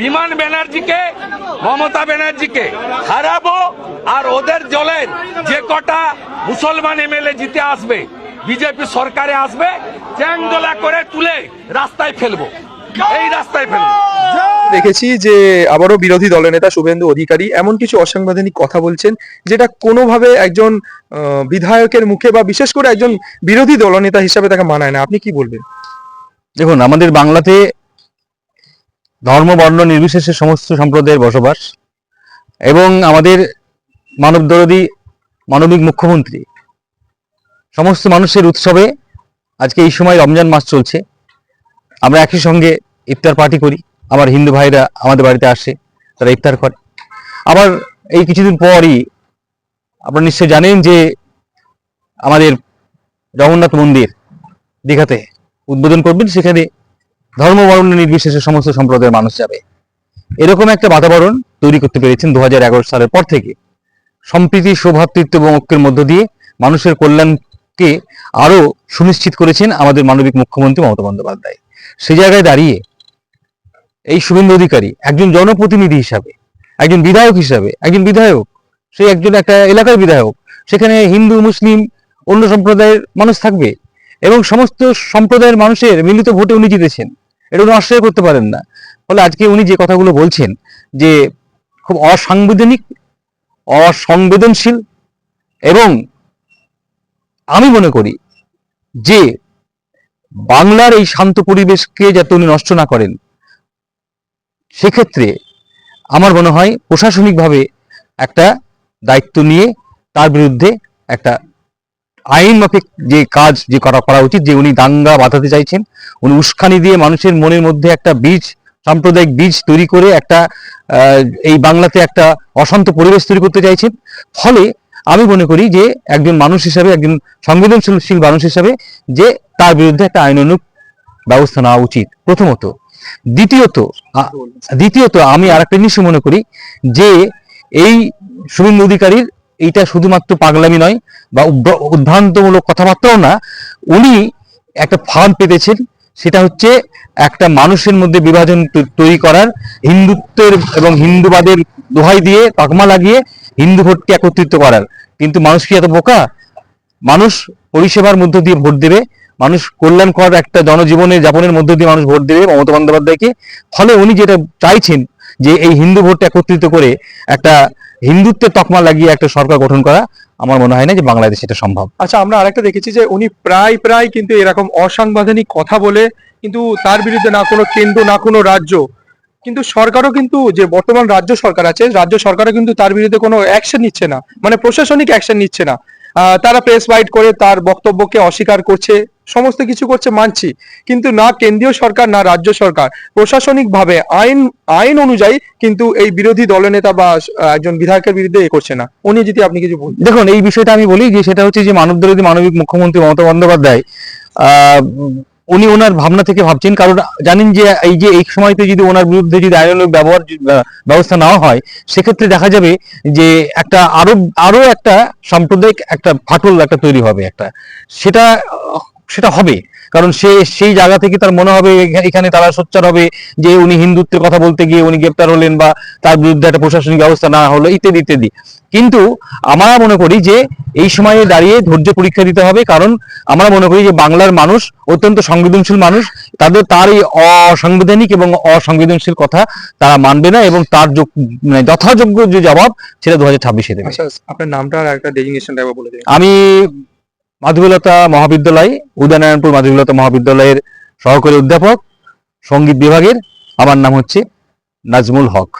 বিমান ব্যানার্জিকে মমতা ব্যানার্জিকে হারাবো আর ওদের দলের যে কটা মুসলমান এমএলএ জিতে আসবে বিজেপি সরকারে আসবে চ্যাংদোলা করে তুলে রাস্তায় ফেলব। এই রাস্তায় ফেলব। দেখেছি যে আবারও বিরোধী দলনেতা শুভেন্দু অধিকারী এমন কিছু অসাংবিধানিক কথা বলছেন যেটা কোনোভাবে একজন বিধায়কের মুখে বা বিশেষ করে একজন বিরোধী দলনেতা হিসাবে তাকে মানায় না। আপনি কি বলবেন? দেখুন আমাদের বাংলাতে ধর্ম, বর্ণ নির্বিশেষে সমস্ত সম্প্রদায়ের বসবাস এবং আমাদের মানবদরদী মানবিক মুখ্যমন্ত্রী, সমস্ত মানুষের উৎসবে আজকে এই সময় রমজান মাস চলছে। আমরা একই সঙ্গে ইফতার পার্টি করি। আমার হিন্দু ভাইরা আমাদের বাড়িতে আসে, তারা ইফতার করে। আবার এই কিছুদিন পরই আপনারা নিশ্চয় জানেন যে আমাদের জগন্নাথ মন্দির দীঘাতে উদ্বোধন করবেন। সেখানে ধর্ম বর্ণ নির্বিশেষে সমস্ত সম্প্রদায়ের মানুষ যাবে। এরকম একটা বাতাবরণ তৈরি করতে পেরেছেন দু হাজার এগারো সালের পর থেকে। সম্প্রীতি, সৌভাতৃত্ব এবং ঐক্যের মধ্য দিয়ে মানুষের কল্যাণকে আরও সুনিশ্চিত করেছেন আমাদের মানবিক মুখ্যমন্ত্রী মমতা বন্দ্যোপাধ্যায়। সে জায়গায় দাঁড়িয়ে এই শুভেন্দু অধিকারী একজন জনপ্রতিনিধি হিসাবে, একজন বিধায়ক হিসাবে, একজন বিধায়ক, সে একজন একটা এলাকার বিধায়ক, সেখানে হিন্দু, মুসলিম, অন্য সম্প্রদায়ের মানুষ থাকবে এবং সমস্ত সম্প্রদায়ের মানুষের মিলিত ভোটে উনি জিতেছেন। এটা উনি অস্বীকার করতে পারেন না। ফলে আজকে উনি যে কথাগুলো বলছেন যে খুব অসাংবিধানিক, অসংবেদনশীল এবং আমি মনে করি যে বাংলার এই শান্ত পরিবেশকে যাতে উনি নষ্ট না করেন, সেক্ষেত্রে আমার মনে হয় প্রশাসনিকভাবে একটা দায়িত্ব নিয়ে তার বিরুদ্ধে একটা আইন মাফিক যে কাজ যে করা করা উচিত, যে উনি দাঙ্গা বাঁধাতে চাইছেন, উনি উস্কানি দিয়ে মানুষের মনের মধ্যে একটা বীজ, সাম্প্রদায়িক বীজ তৈরি করে একটা এই বাংলাতে একটা অশান্ত পরিবেশ তৈরি করতে চাইছেন। ফলে আমি মনে করি যে একজন মানুষ হিসাবে, একজন সংবেদনশীল মানুষ হিসাবে যে তার বিরুদ্ধে একটা আইনানুগ ব্যবস্থা নেওয়া উচিত, প্রথমত। দ্বিতীয়ত দ্বিতীয়ত আমি আর একটা জিনিস মনে করি যে এই শুভেন্দু অধিকারীর এইটা শুধুমাত্র পাগলামি নয়, বা উদ্ভ- উদ্ভ্রান্তমূলক কথাবার্তাও না, উনি একটা ফাঁদ পেতেছেন, সেটা হচ্ছে একটা মানুষের মধ্যে বিভাজন তৈরি করার হিন্দুত্বের এবং হিন্দুবাদের দোহাই দিয়ে তকমা লাগিয়ে হিন্দু ভোটকে একত্রিত করার। কিন্তু মানুষ কি এত বোকা? মানুষ পরিষেবার মধ্য দিয়ে ভোট দেবে, মানুষ কল্যাণকর একটা জনজীবনে যাপনের মধ্য দিয়ে মানুষ ভোট দেবে মমতা বন্দ্যোপাধ্যায়কে। ফলে উনি যেটা চাইছেন, যে এই হিন্দু ভোটটা একত্রিত করে একটা হিন্দুত্বের তকমা লাগিয়ে একটা সরকার গঠন করা আমার মনে হয় না যে বাংলাদেশ এটা সম্ভব। আচ্ছা আমরা আরেকটা দেখেছি যে উনি প্রায় প্রায় কিন্তু এরকম অসাংবিধানিক কথা বলে কিন্তু তার বিরুদ্ধে না কোনো কেন্দ্র, না কোনো রাজ্য। কিন্তু সরকারও কিন্তু যে বর্তমান রাজ্য সরকার আছে, রাজ্য সরকারও কিন্তু তার বিরুদ্ধে কোনো অ্যাকশন নিচ্ছে না। মানে প্রশাসনিক অ্যাকশন নিচ্ছে না। তারা প্রেস বাইট করে তার বক্তব্যকে অস্বীকার করছে সমস্ত কিছু করছে মানছি। কিন্তু না কেন্দ্রীয় সরকার না রাজ্য সরকার। প্রশাসনিকভাবে আইন আইন অনুযায়ী কিন্তু এই বিরোধী দলনেতা বা একজন বিধায়কের বিরুদ্ধে এ করছে না। উনি যদি আপনি কিছু বলেন দেখুন এই বিষয়টা আমি বলি যে সেটা হচ্ছে যে মানবদরদী মানবিক মুখ্যমন্ত্রী মমতা বন্দ্যোপাধ্যায় আহ, উনি ওনার ভাবনা থেকে ভাবছেন, কারণ জানেন যে এই যে এই সময়তে যদি ওনার বিরুদ্ধে যদি আইনানুক ব্যবহার ব্যবস্থা নেওয়া হয়, সেক্ষেত্রে দেখা যাবে যে একটা আরও আরও একটা সাম্প্রদায়িক একটা ফাটল একটা তৈরি হবে একটা। সেটা সেটা হবে। কারণ সে সেই জায়গা থেকে তার মনে হবে এখানে তারা সোচ্চার হবে যে উনি হিন্দুত্বের কথা বলতে গিয়ে উনি গ্রেপ্তার হলেন বা তার বিরুদ্ধে একটা প্রশাসনিক ব্যবস্থা না হলো ইত্যাদি ইত্যাদি। কিন্তু আমরা মনে করি যে এই সময়ে দাঁড়িয়ে ধৈর্য পরীক্ষা দিতে হবে কারণ আমরা মনে করি যে বাংলার মানুষ অত্যন্ত সংবেদনশীল মানুষ তাদের তার এই অসাংবিধানিক এবং অসংবেদনশীল কথা তারা মানবে না এবং তার যোগ- মানে যথাযোগ্য যে জবাব সেটা দু হাজার ছাব্বিশে দেবে। আচ্ছা আপনার নামটা আর একটা ডেজিগনেশনটা বলে আমি মাধবীলতা মহাবিদ্যালয় উদয়নারায়ণপুর মাধবীলতা মহাবিদ্যালয়ের সহকারী অধ্যাপক সংগীত বিভাগের আমার নাম হচ্ছে নাজমুল হক।